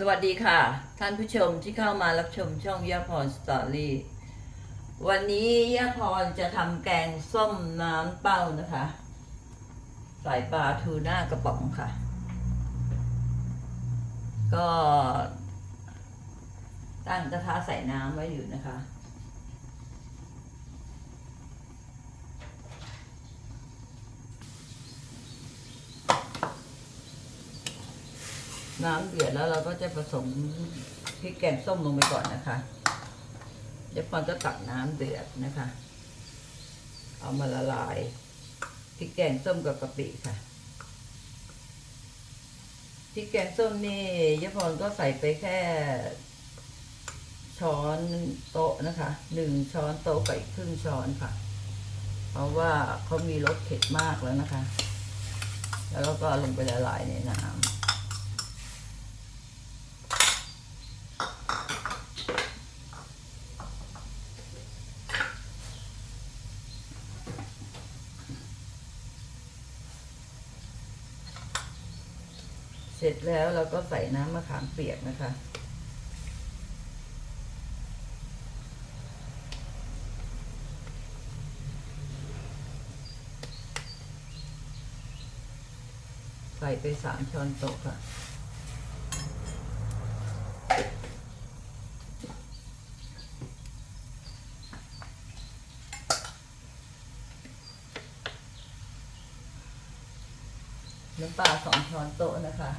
สวัสดีค่ะ ท่านผู้ชมที่เข้ามารับชมช่องย่าพรสตอรี่วันนี้ย่าพรจะทำแกงส้มน้ำเป้านะคะใส่ปลาทูน่ากระป๋องค่ะ ก็ตั้งกระทะใส่น้ำไว้อยู่นะคะ น้ำเดือดแล้วเราก็จะผสมพริกแกงส้มลงไปก่อนนะคะ เดี๋ยวพอนก็ตักน้ำเดือดนะคะ เอามาละลายพริกแกงส้มกับกะปิค่ะพริกแกงส้มนี่ยพรก็ใส่ไปแค่ ช้อนโต๊ะนะคะหนึ่งช้อนโต๊ะกับอีกครึ่งช้อนค่ะ เพราะว่าเขามีรสเผ็ดมากแล้วนะคะ แล้วก็ลงไปละลายในน้ำ ร็จแล้วเราก็ใส่น้ำมะขามเปียกนะคะ ใส่ไปสามช้อนโต๊ะค่ะ น้ำปลาสองช้อนโต๊ะนะคะ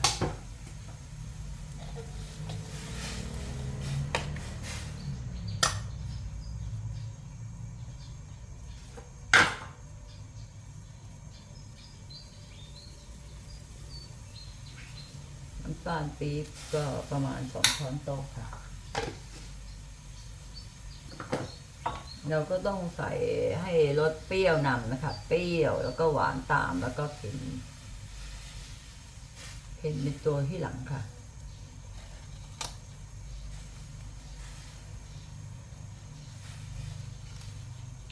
น้ำตาลปี๊บก็ประมาณสองช้อนโต๊ะค่ะ เราก็ต้องใส่ให้รสเปรี้ยวนำนะคะ เปรี้ยวแล้วก็หวานตามแล้วก็เค็ม เห็นเป็นตัวที่หลังค่ะ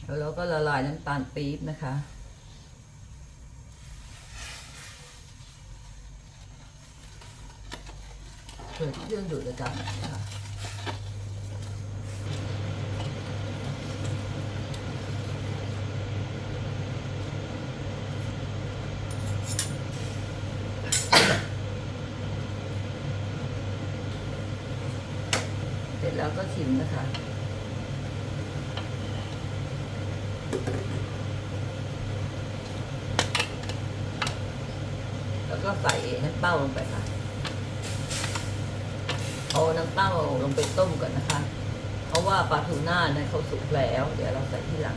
แล้วเราก็ละลายน้ำตาลปี๊บนะคะเกิดเครื่องดูดอากาศนะคะเส แล้วก็ชิมนะคะแล้วก็ใส่น้ำเต้าลงไปค่ะ เอาน้ำเต้าลงไปต้มก่อนนะคะ เพราะว่าปลาทูน่าเนี่ยเขาสุกแล้ว เดี๋ยวเราใส่ที่หลัง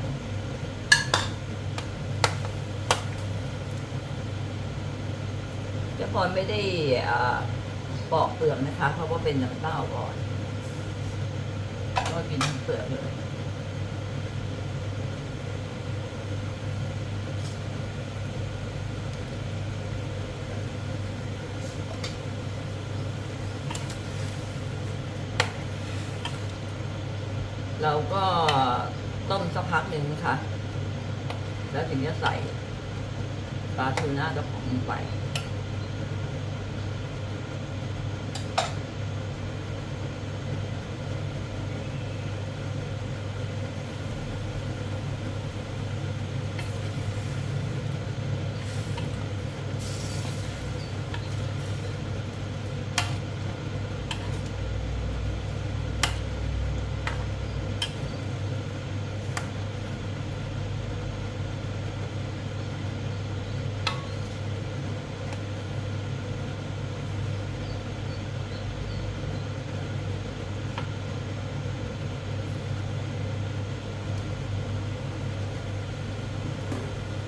เจ้าพรไม่ได้อ่าปอกเปลือกนะคะ เพราะว่าเป็นน้ำเต้าก่อน กินทั้งเปลือกเลยเราก็ต้มสักพักหนึ่งนะคะ แล้วถึงจะใส่ปลาทูน่ากระป๋องลงไป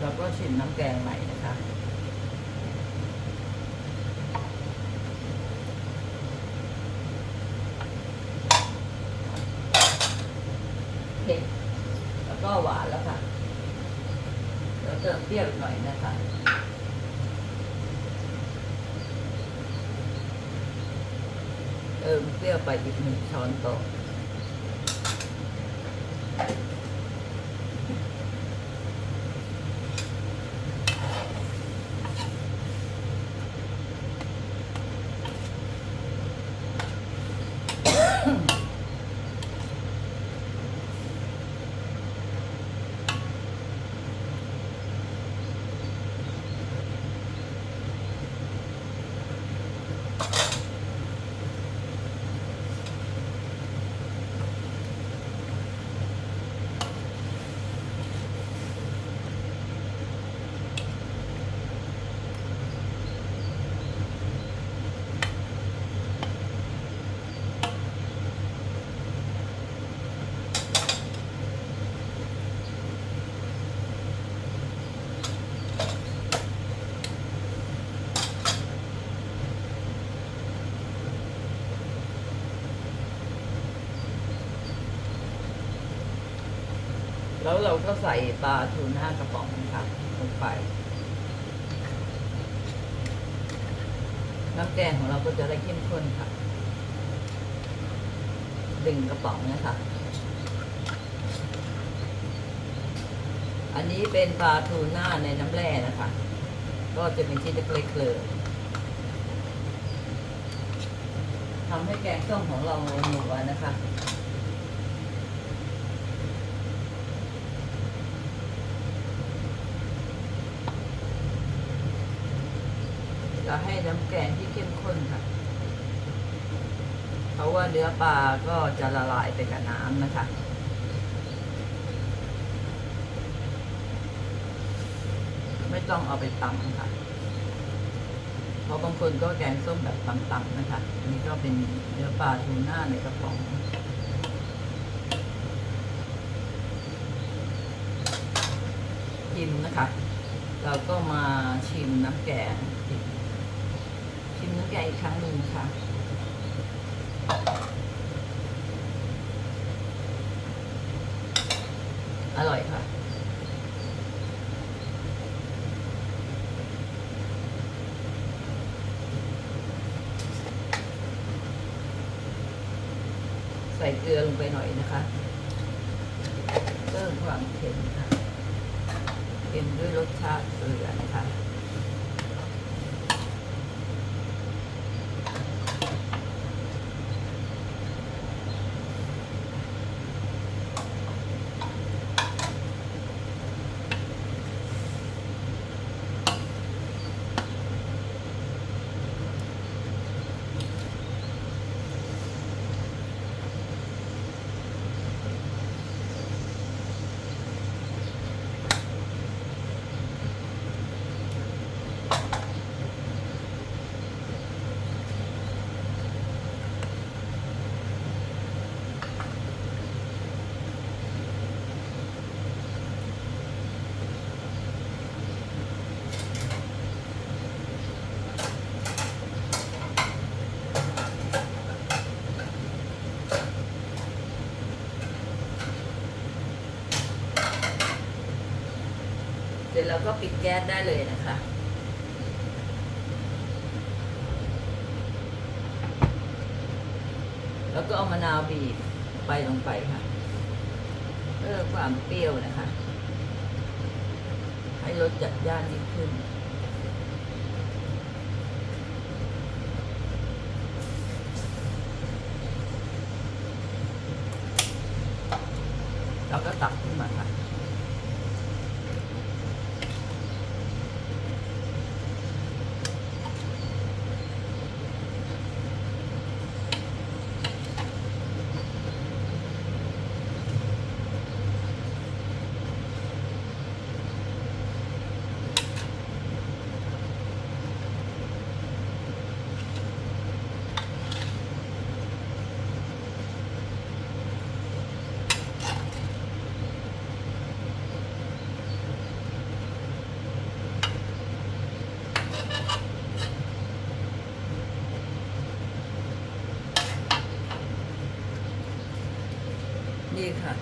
เราก็ชิมน้ำแกงใหม่นะคะเผ็ดแล้วก็หวานแล้วค่ะแล้วเติมเปรี้ยวหน่อยนะคะเติมเปรี้ยวไปอีกหนึ่งช้อนโต๊ะ แล้วเราก็ใส่ปลาทูน่ากระป๋องนะคะลงไป น้ำแกงของเราก็จะได้เข้มข้นค่ะ ดึงกระป๋องนะคะอันนี้เป็นปลาทูน่าในน้ำแร่นะคะ ก็จะเป็นชิ้นเล็กๆเลยทำให้แกงส้มของเราหนัวนะคะ จะให้น้ำแกงที่เข้มข้นค่ะ เพราะว่าเนื้อปลาก็จะละลายไปกับน้ำนะคะไม่ต้องเอาไปตำค่ะ เพราะบางคนก็แกงส้มแบบตำๆนะคะ อันนี้ก็เป็นเนื้อปลาทูน่าในกระป๋องชิมนะคะ เราก็มาชิมน้ำแกง อีกชิมน้ำแกงอีกครั้งหนึ่งค่ะอร่อยค่ะ ใส่เกลือลงไปหน่อยนะคะเพิ่มความเค็มค่ะเค็มด้วยรสชาติเกลือนะคะ แล้วก็ปิดแก๊สได้เลยนะคะ แล้วก็เอามะนาวบีบไปลงไปค่ะเพื่อความเปรี้ยวนะคะ ให้รสจัดจ้านยิ่งขึ้นเราก็ตักขึ้นมาค่ะ นี่ค่ะ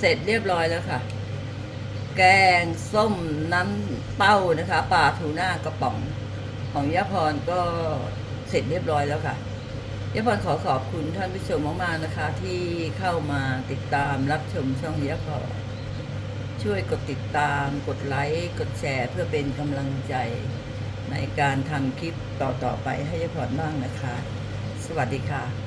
เสร็จเรียบร้อยแล้วค่ะ แกงส้มน้ำเต้านะคะปลาทูน่ากระป๋องของยะพรก็เสร็จเรียบร้อยแล้วค่ะยะพรขอขอบคุณท่านผู้ชมมากๆนะคะ ที่เข้ามาติดตามรับชมช่องยะพรช่วยกดติดตามกดไลค์กดแชร์ เพื่อเป็นกำลังใจในการทำคลิปต่อๆไปให้ยะพรบ้างนะคะ สวัสดีค่ะ